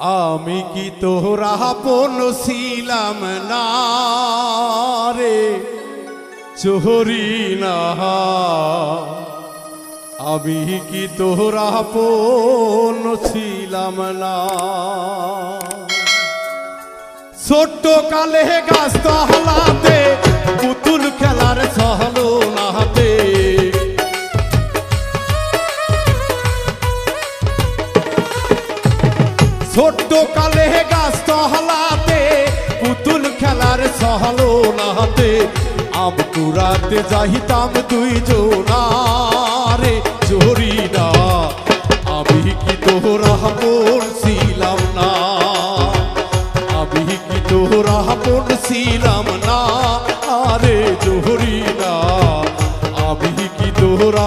আমি কি তোরা আপন ছিলাম না রে? চোহরি না। আমি কি তোরা আপন ছিলাম না? ছোট্ট কালে গাছ তহলাতে পুতুল খেলার ছোট্ট কালে গাছ তহলাতে পুতুল খেলার সহলো আম কুড়াতে যাইতাম দুই জোনারে চোরি না আমি কি তোরা বলছিলাম না? আমি কি তোরা ছিলাম না? আরে জোহরি না আমি কি তোরা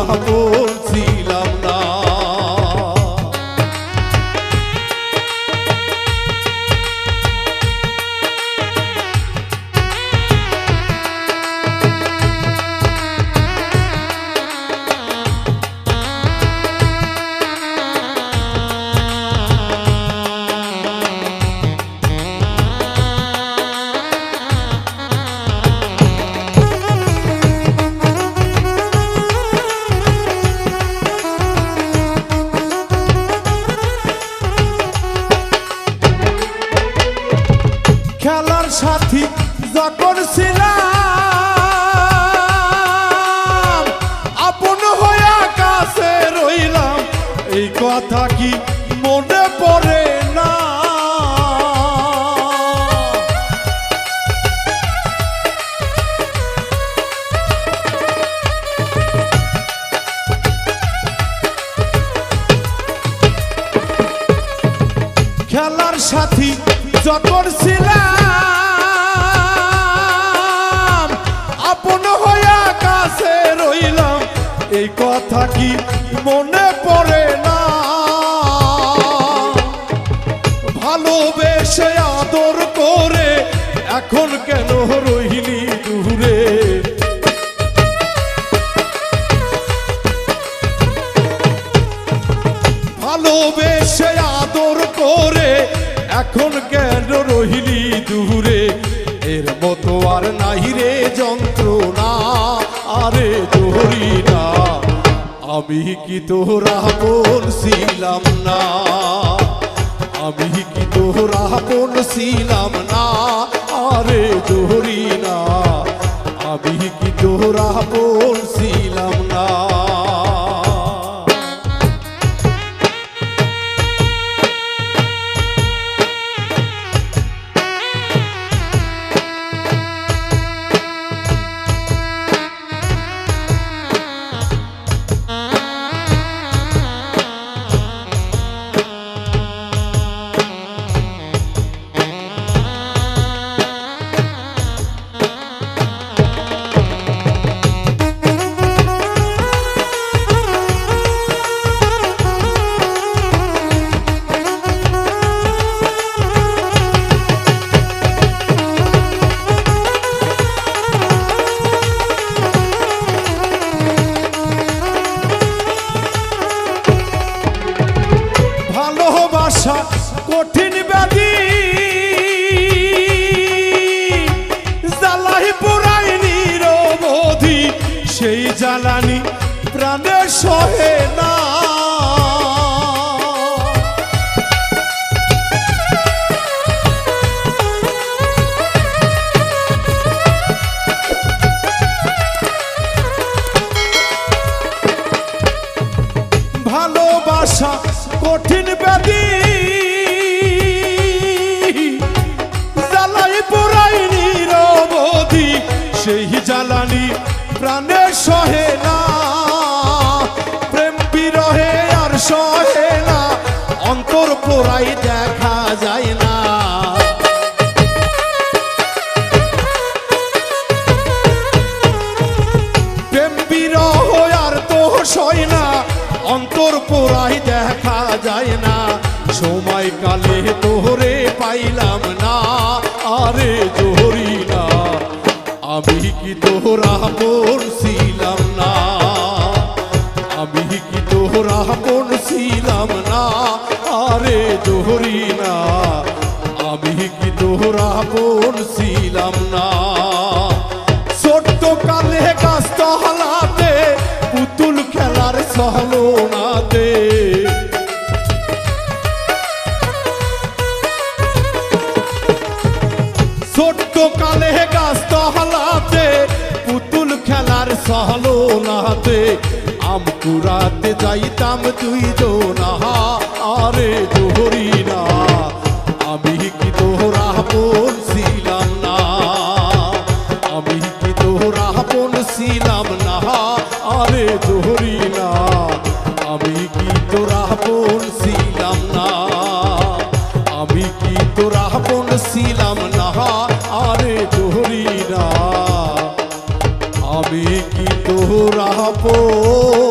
যখন ছিলাম আপন হয়ে কাছে রইলাম। এই কথা কি মনে পড়ে না? খেলার সাথী যখন ছিলাম আপন হইয়া কাছে রইলাম, এই কথা কি মনে পড়ে না? ভালোবেসে আদর করে এখন কেন রইলি দূরে? ভালোবেসে আদর করে এখন কেন মতো আর নাই রে যন্ত্রণা, আরে তোহরি না। আমি কি তোরা বলছিলাম না? আমি কি তোরা বলছিলাম না? আরে তোহরি না। আমি কি তোরা বলছিলাম ভালোবাসা কঠিন ব্যাধি। জ্বালাই পুরাই নিরবধি সেই জ্বালানি প্রাণের সহে না। জ্বালাই নিরবধি সেই জ্বালানি প্রাণে সহে না। প্রেম বিরহে আর সহে না, অন্তর পোড়াই দেখা যায় না। প্রেম বিরহ আর তো সয় না, অন্তর পোড়াই দেখা যায় না। সময় কালে তোহরে পাইলাম না। আরে জোহরি না, আমি কি তোরা মন না? আমি কি তোরা মন ছিলাম না? আরে জোহরি না, আমি কি তোরা মন না? ছোট্ট কালে গাছ পুতুল খেলার সহলনাতে। আম কুড়াতে যাইতাম তুই জোনা, আরে জোহরি না আমি কি তোরা বলছিলাম না? আমি কি তোরা বলছিলাম না? আরে জোহরি তোরা বলছিলাম